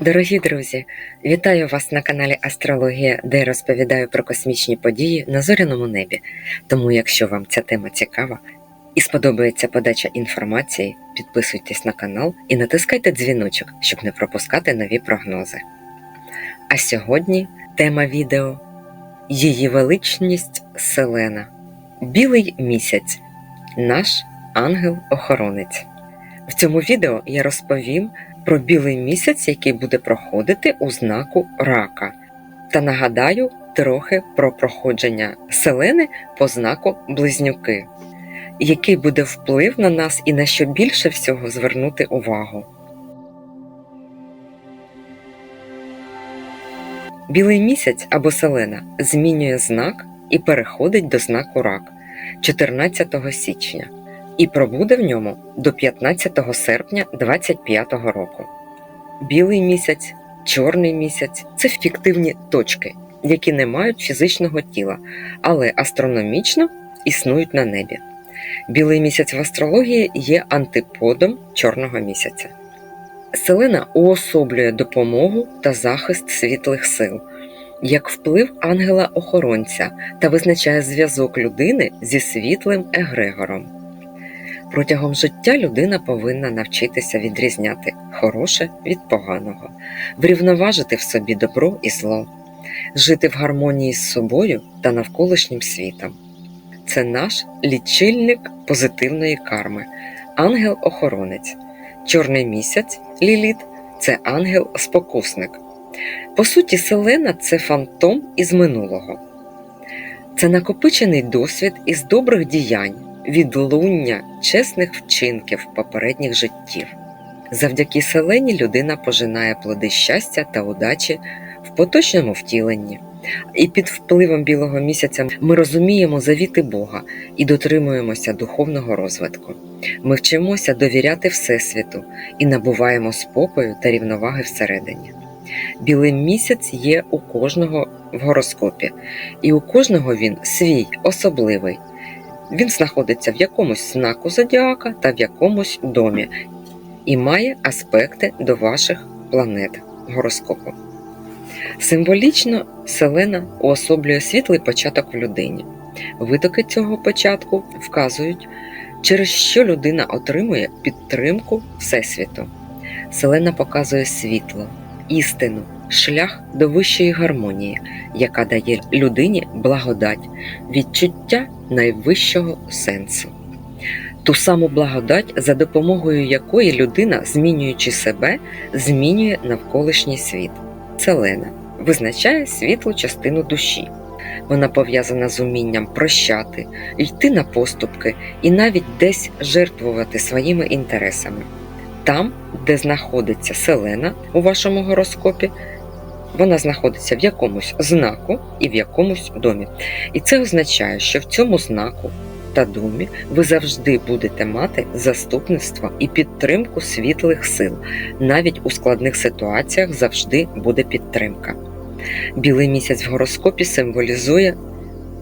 Дорогі друзі, вітаю вас на каналі Астрологія, де я розповідаю про космічні події на зоряному небі. Тому, якщо вам ця тема цікава і сподобається подача інформації, підписуйтесь на канал і натискайте дзвіночок, щоб не пропускати нові прогнози. А сьогодні тема відео Її величність Селена. Білий місяць. Наш ангел-охоронець. В цьому відео я розповім про білий місяць, який буде проходити у знаку рака. Та нагадаю трохи про проходження селени по знаку близнюки, який буде вплив на нас і на що більше всього звернути увагу. Білий місяць або селена змінює знак і переходить до знаку рак 14 січня і пробуде в ньому до 15 серпня 2025 року. Білий місяць, чорний місяць це фіктивні точки, які не мають фізичного тіла, але астрономічно існують на небі. Білий місяць в астрології є антиподом чорного місяця. Селена уособлює допомогу та захист світлих сил, як вплив ангела-охоронця та визначає зв'язок людини зі світлим егрегором. Протягом життя людина повинна навчитися відрізняти хороше від поганого, врівноважити в собі добро і зло, жити в гармонії з собою та навколишнім світом. Це наш лічильник позитивної карми, ангел-охоронець, чорний місяць ліліт це ангел-спокусник. По суті, селена це фантом із минулого. Це накопичений досвід із добрих діянь відлуння чесних вчинків попередніх життів. Завдяки селені людина пожинає плоди щастя та удачі в поточному втіленні. І під впливом білого місяця ми розуміємо завіти Бога і дотримуємося духовного розвитку. Ми вчимося довіряти Всесвіту і набуваємо спокою та рівноваги всередині. Білий місяць є у кожного в гороскопі, і у кожного він свій особливий. Він знаходиться в якомусь знаку зодіака та в якомусь домі і має аспекти до ваших планет гороскопу. Символічно селена уособлює світлий початок в людині. Витоки цього початку вказують, через що людина отримує підтримку Всесвіту. Селена показує світло, істину, шлях до вищої гармонії, яка дає людині благодать, відчуття найвищого сенсу. Ту саму благодать, за допомогою якої людина, змінюючи себе, змінює навколишній світ. Селена визначає світлу частину душі. Вона пов'язана з умінням прощати, йти на поступки і навіть десь жертвувати своїми інтересами. Там, де знаходиться селена у вашому гороскопі, вона знаходиться в якомусь знаку і в якомусь домі. І це означає, що в цьому знаку та домі ви завжди будете мати заступництво і підтримку світлих сил. Навіть у складних ситуаціях завжди буде підтримка. Білий місяць в гороскопі символізує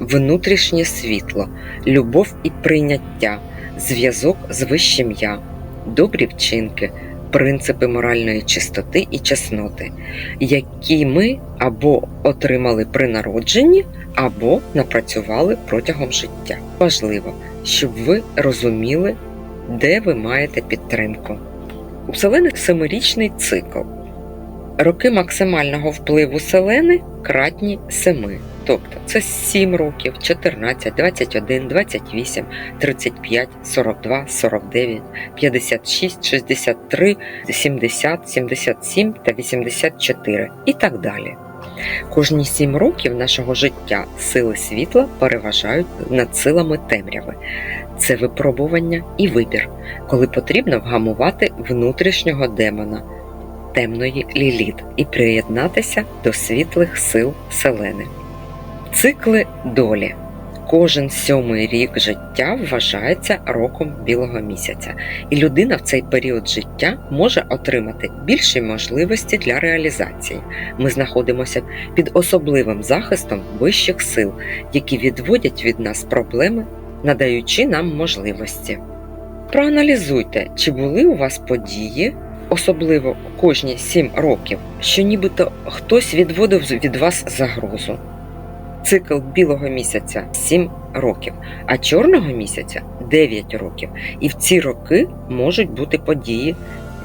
внутрішнє світло, любов і прийняття, зв'язок з вищим я, добрі вчинки принципи моральної чистоти і чесноти, які ми або отримали при народженні, або напрацювали протягом життя. Важливо, щоб ви розуміли, де ви маєте підтримку. У селени семирічний цикл. Роки максимального впливу селени кратні семи. Тобто це 7 років, 14, 21, 28, 35, 42, 49, 56, 63, 70, 77 та 84 і так далі. Кожні 7 років нашого життя сили світла переважають над силами темряви. Це випробування і вибір, коли потрібно вгамувати внутрішнього демона, темної ліліт і приєднатися до світлих сил селени. Цикли долі. Кожен сьомий рік життя вважається роком білого місяця, і людина в цей період життя може отримати більші можливості для реалізації. Ми знаходимося під особливим захистом вищих сил, які відводять від нас проблеми, надаючи нам можливості. Проаналізуйте, чи були у вас події особливо кожні 7 років, що нібито хтось відводив від вас загрозу. Цикл білого місяця 7 років, а чорного місяця 9 років. І в ці роки можуть бути події,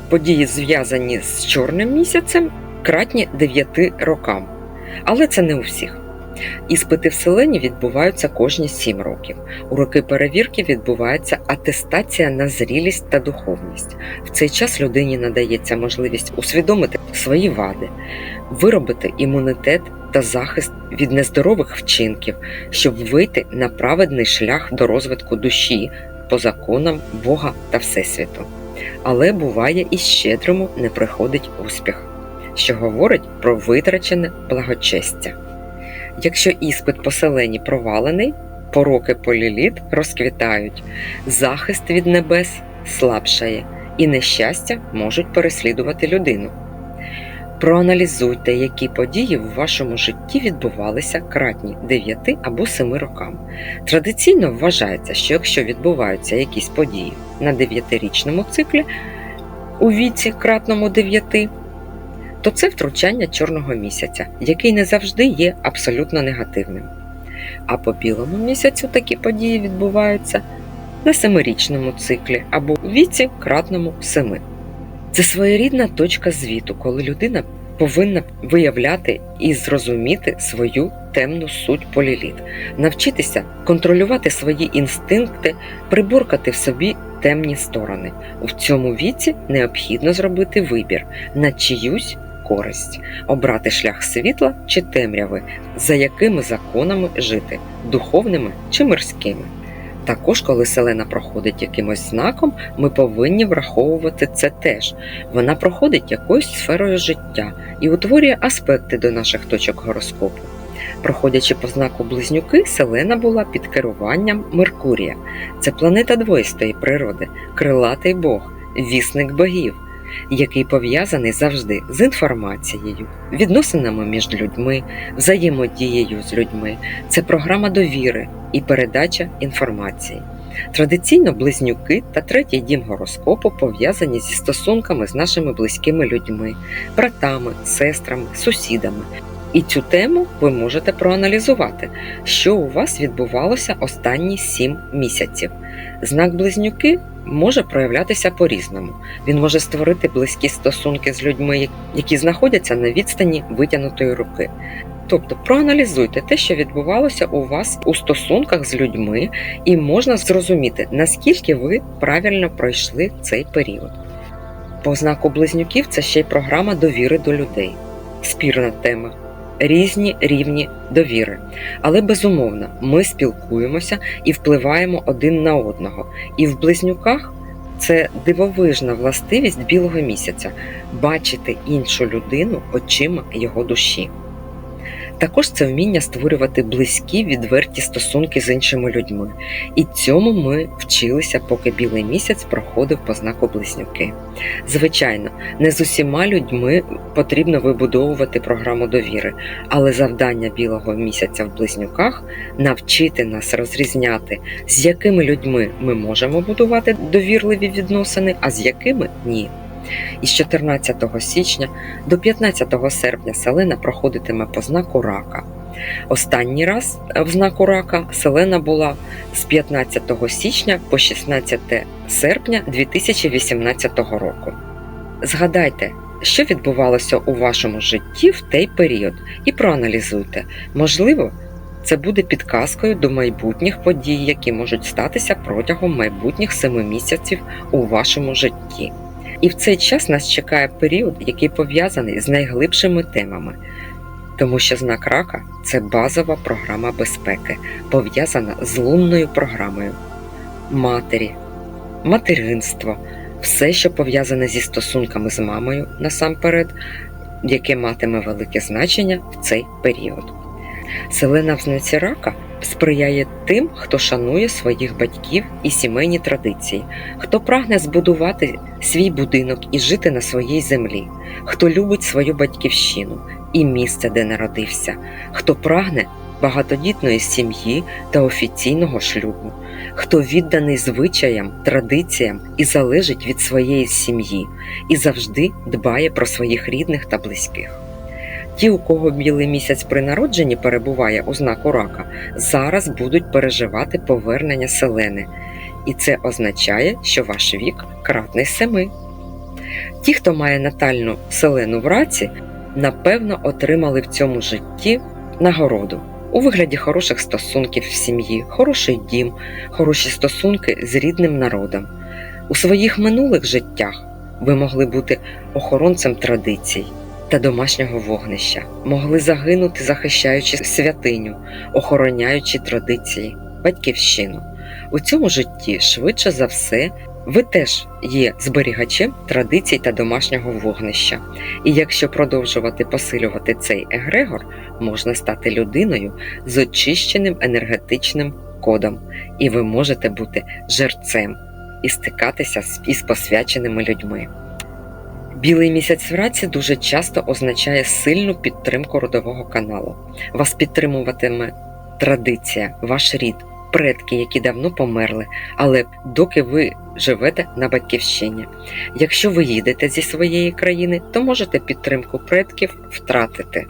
події зв'язані з чорним місяцем, кратні 9 рокам. Але це не у всіх. Іспити в селені відбуваються кожні 7 років. У роки перевірки відбувається атестація на зрілість та духовність. В цей час людині надається можливість усвідомити свої вади, виробити імунітет та захист від нездорових вчинків, щоб вийти на праведний шлях до розвитку душі по законам Бога та Всесвіту. Але буває і щедрому не приходить успіх, що говорить про витрачене благочестя. Якщо іспит по селені провалений, пороки поліліт розквітають, захист від небес слабшає, і нещастя можуть переслідувати людину. Проаналізуйте, які події в вашому житті відбувалися кратні 9 або 7 рокам. Традиційно вважається, що якщо відбуваються якісь події на 9-річному циклі у віці кратному 9, то це втручання чорного місяця, який не завжди є абсолютно негативним. А по білому місяцю такі події відбуваються на семирічному циклі або у віці кратному 7. Це своєрідна точка звіту, коли людина повинна виявляти і зрозуміти свою темну суть поліліт, навчитися контролювати свої інстинкти, приборкати в собі темні сторони. В цьому віці необхідно зробити вибір на чиюсь користь, обрати шлях світла чи темряви, за якими законами жити духовними чи мирськими. Також, коли селена проходить якимось знаком, ми повинні враховувати це теж. Вона проходить якоюсь сферою життя і утворює аспекти до наших точок гороскопу. Проходячи по знаку близнюки, селена була під керуванням Меркурія. Це планета двоїстої природи, крилатий Бог, вісник богів, який пов'язаний завжди з інформацією, відносинами між людьми, взаємодією з людьми. Це програма довіри і передача інформації. Традиційно близнюки та третій дім гороскопу пов'язані зі стосунками з нашими близькими людьми, братами, сестрами, сусідами. І цю тему ви можете проаналізувати, що у вас відбувалося останні 7 місяців. Знак близнюки може проявлятися по-різному. Він може створити близькі стосунки з людьми, які знаходяться на відстані витягнутої руки. Тобто проаналізуйте те, що відбувалося у вас у стосунках з людьми, і можна зрозуміти, наскільки ви правильно пройшли цей період. По знаку близнюків це ще й програма довіри до людей, спірна тема. Різні рівні довіри. Але безумовно, ми спілкуємося і впливаємо один на одного. І в близнюках це дивовижна властивість білого місяця бачити іншу людину очима його душі. Також це вміння створювати близькі, відверті стосунки з іншими людьми. І цьому ми вчилися, поки білий місяць проходив по знаку близнюки. Звичайно, не з усіма людьми потрібно вибудовувати програму довіри, але завдання білого місяця в близнюках навчити нас розрізняти, з якими людьми ми можемо будувати довірливі відносини, а з якими ні. Із 14 січня до 15 серпня селена проходитиме по знаку рака. Останній раз в знаку рака селена була з 15 січня по 16 серпня 2018 року. Згадайте, що відбувалося у вашому житті в той період, і проаналізуйте. Можливо, це буде підказкою до майбутніх подій, які можуть статися протягом майбутніх семи місяців у вашому житті. І в цей час нас чекає період, який пов'язаний з найглибшими темами, тому що знак рака це базова програма безпеки, пов'язана з лунною програмою матері, материнство, все, що пов'язане зі стосунками з мамою насамперед, яке матиме велике значення в цей період. Селена в знаці рака сприяє тим, хто шанує своїх батьків і сімейні традиції, хто прагне збудувати свій будинок і жити на своїй землі, хто любить свою батьківщину і місце, де народився, хто прагне багатодітної сім'ї та офіційного шлюбу, хто відданий звичаям, традиціям і залежить від своєї сім'ї і завжди дбає про своїх рідних та близьких. Ті, у кого білий місяць при народженні перебуває у знаку рака, зараз будуть переживати повернення селени, і це означає, що ваш вік кратний семи. Ті, хто має натальну селену в раці, напевно отримали в цьому житті нагороду у вигляді хороших стосунків в сім'ї, хороший дім, хороші стосунки з рідним народом. У своїх минулих життях ви могли бути охоронцем традицій та домашнього вогнища, могли загинути, захищаючи святиню, охороняючи традиції, батьківщину. У цьому житті швидше за все ви теж є зберігачем традицій та домашнього вогнища. І якщо продовжувати посилювати цей егрегор, можна стати людиною з очищеним енергетичним кодом, і ви можете бути жерцем і стикатися із посвяченими людьми. Білий місяць в раці дуже часто означає сильну підтримку родового каналу. Вас підтримуватиме традиція, ваш рід, предки, які давно померли, але доки ви живете на батьківщині. Якщо ви їдете зі своєї країни, то можете підтримку предків втратити.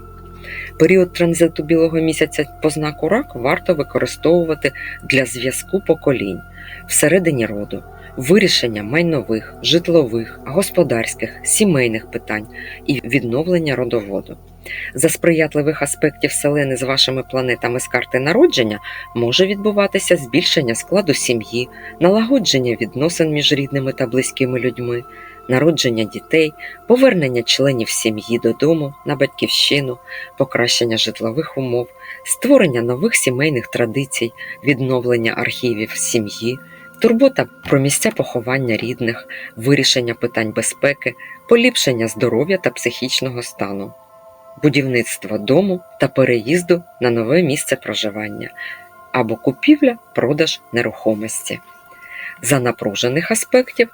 Період транзиту білого місяця по знаку рак варто використовувати для зв'язку поколінь всередині роду, вирішення майнових, житлових, господарських, сімейних питань і відновлення родоводу. За сприятливих аспектів Селени з вашими планетами з карти народження може відбуватися збільшення складу сім'ї, налагодження відносин між рідними та близькими людьми, народження дітей, повернення членів сім'ї додому на батьківщину, покращення житлових умов, створення нових сімейних традицій, відновлення архівів сім'ї, турбота про місця поховання рідних, вирішення питань безпеки, поліпшення здоров'я та психічного стану, будівництво дому та переїзду на нове місце проживання або купівля, продаж нерухомості. За напружених аспектів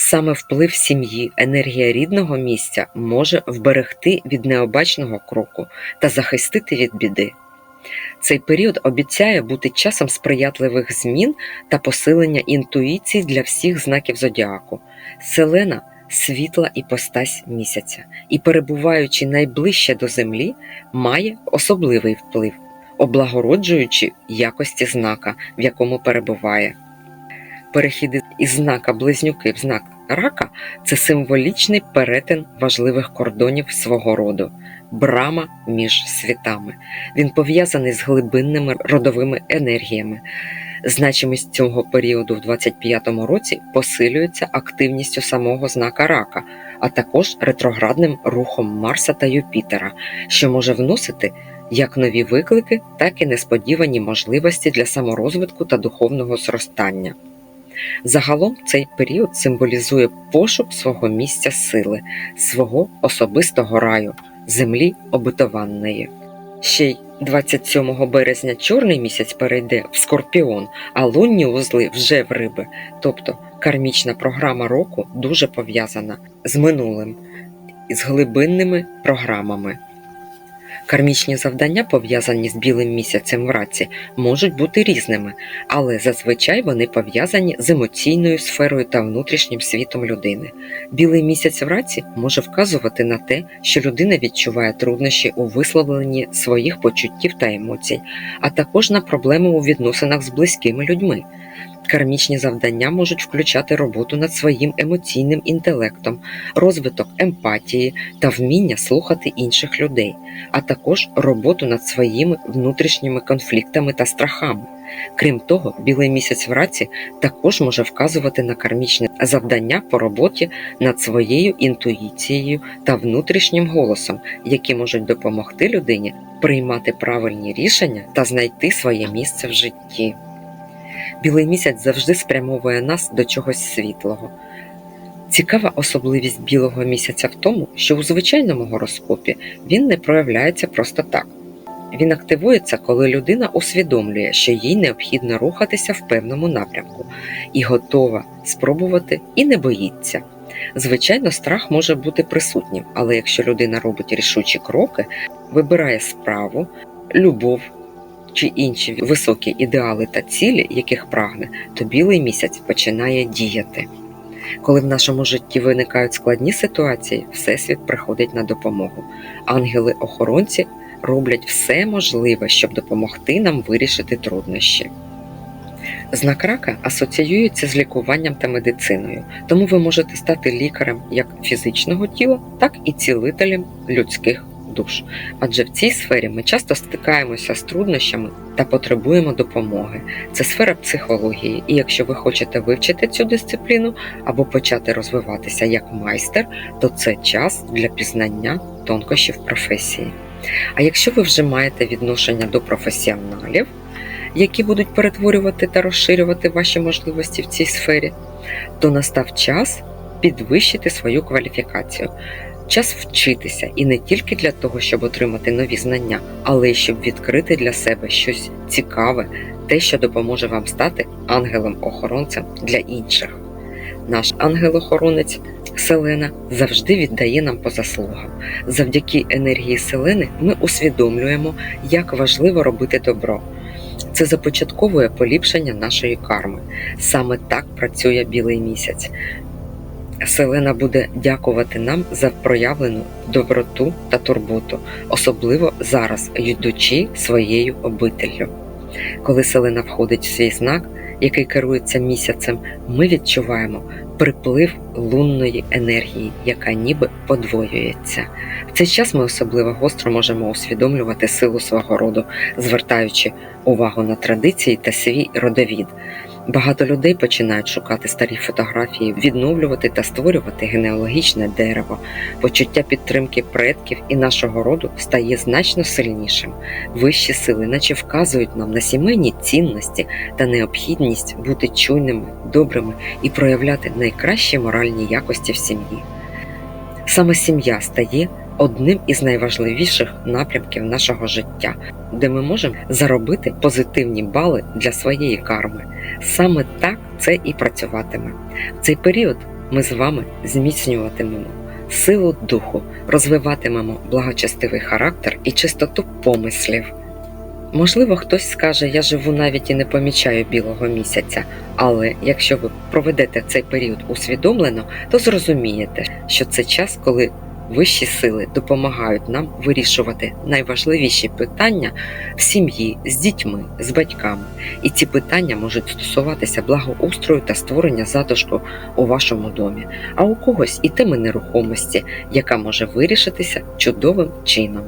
Саме вплив сім'ї, енергія рідного місця може вберегти від необачного кроку та захистити від біди. Цей період обіцяє бути часом сприятливих змін та посилення інтуїції для всіх знаків зодіаку. Селена світла іпостась місяця, і, перебуваючи найближче до землі, має особливий вплив, облагороджуючи якості знака, в якому перебуває. Перехід із знака близнюки в знак рака це символічний перетин важливих кордонів свого роду, брама між світами. Він пов'язаний з глибинними родовими енергіями. Значимість цього періоду в 25-му році посилюється активністю самого знака рака, а також ретроградним рухом Марса та Юпітера, що може вносити як нові виклики, так і несподівані можливості для саморозвитку та духовного зростання. Загалом цей період символізує пошук свого місця сили, свого особистого раю, землі обетованої. Ще й 27 березня чорний місяць перейде в Скорпіон, а лунні узли вже в риби. Тобто кармічна програма року дуже пов'язана з минулим, з глибинними програмами. Кармічні завдання, пов'язані з білим місяцем в раці, можуть бути різними, але зазвичай вони пов'язані з емоційною сферою та внутрішнім світом людини. Білий місяць в раці може вказувати на те, що людина відчуває труднощі у висловленні своїх почуттів та емоцій, а також на проблеми у відносинах з близькими людьми. Кармічні завдання можуть включати роботу над своїм емоційним інтелектом, розвиток емпатії та вміння слухати інших людей, а також роботу над своїми внутрішніми конфліктами та страхами. Крім того, білий місяць в раці також може вказувати на кармічне завдання по роботі над своєю інтуїцією та внутрішнім голосом, які можуть допомогти людині приймати правильні рішення та знайти своє місце в житті. Білий місяць завжди спрямовує нас до чогось світлого. Цікава особливість білого місяця в тому, що у звичайному гороскопі він не проявляється просто так. Він активується, коли людина усвідомлює, що їй необхідно рухатися в певному напрямку і готова спробувати і не боїться. Звичайно, страх може бути присутнім, але якщо людина робить рішучі кроки, вибирає справу, любов чи інші високі ідеали та цілі, яких прагне, то білий місяць починає діяти. Коли в нашому житті виникають складні ситуації, Всесвіт приходить на допомогу. Ангели-охоронці роблять все можливе, щоб допомогти нам вирішити труднощі. Знак рака асоціюється з лікуванням та медициною, тому ви можете стати лікарем як фізичного тіла, так і цілителем людських душ. Адже в цій сфері ми часто стикаємося з труднощами та потребуємо допомоги. Це сфера психології, і якщо ви хочете вивчити цю дисципліну або почати розвиватися як майстер, то це час для пізнання тонкощів професії. А якщо ви вже маєте відношення до професіоналів, які будуть перетворювати та розширювати ваші можливості в цій сфері, то настав час підвищити свою кваліфікацію. Час вчитися і не тільки для того, щоб отримати нові знання, але й щоб відкрити для себе щось цікаве, те, що допоможе вам стати ангелом-охоронцем для інших. Наш ангел-охоронець Селена завжди віддає нам по заслугам. Завдяки енергії Селени ми усвідомлюємо, як важливо робити добро. Це започатковує поліпшення нашої карми. Саме так працює білий місяць. Селена буде дякувати нам за проявлену доброту та турботу, особливо зараз, йдучи своєю обителлю. Коли селена входить в свій знак, який керується місяцем, ми відчуваємо приплив лунної енергії, яка ніби подвоюється. В цей час ми особливо гостро можемо усвідомлювати силу свого роду, звертаючи увагу на традиції та свій родовід. Багато людей починають шукати старі фотографії, відновлювати та створювати генеалогічне дерево. Почуття підтримки предків і нашого роду стає значно сильнішим. Вищі сили, наче вказують нам на сімейні цінності та необхідність бути чуйними, добрими і проявляти найкращі моральні якості в сім'ї. Саме сім'я стає одним із найважливіших напрямків нашого життя, де ми можемо заробити позитивні бали для своєї карми. Саме так це і працюватиме. В цей період ми з вами зміцнюватимемо силу духу, розвиватимемо благочестивий характер і чистоту помислів. Можливо, хтось скаже, я живу навіть і не помічаю білого місяця, але якщо ви проведете цей період усвідомлено, то зрозумієте, що це час, коли вищі сили допомагають нам вирішувати найважливіші питання в сім'ї з дітьми, з батьками. І ці питання можуть стосуватися благоустрою та створення затишку у вашому домі, а у когось і теми нерухомості, яка може вирішитися чудовим чином.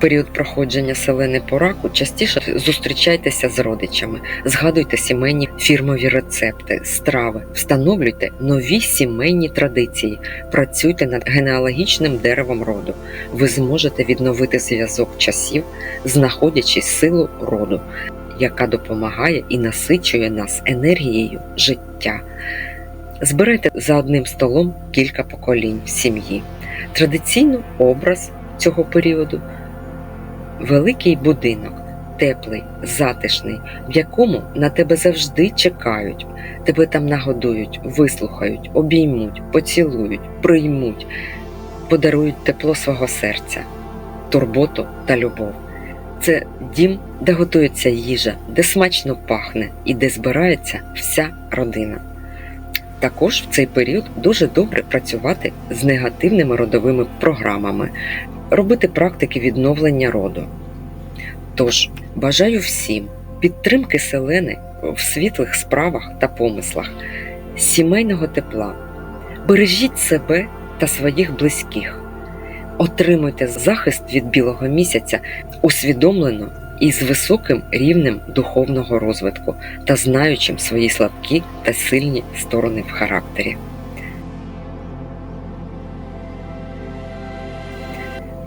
Період проходження селени по раку частіше зустрічайтеся з родичами, згадуйте сімейні фірмові рецепти, страви, встановлюйте нові сімейні традиції, працюйте над генеалогічним деревом роду. Ви зможете відновити зв'язок часів, знаходячи силу роду, яка допомагає і насичує нас енергією життя. Збирайте за одним столом кілька поколінь в сім'ї. Традиційно образ цього періоду великий будинок, теплий, затишний, в якому на тебе завжди чекають, тебе там нагодують, вислухають, обіймуть, поцілують, приймуть, подарують тепло свого серця, турботу та любов. Це дім, де готується їжа, де смачно пахне і де збирається вся родина. Також в цей період дуже добре працювати з негативними родовими програмами, робити практики відновлення роду. Тож бажаю всім підтримки селени в світлих справах та помислах, сімейного тепла, бережіть себе та своїх близьких, отримуйте захист від білого місяця усвідомлено і з високим рівнем духовного розвитку та знаючим свої слабкі та сильні сторони в характері.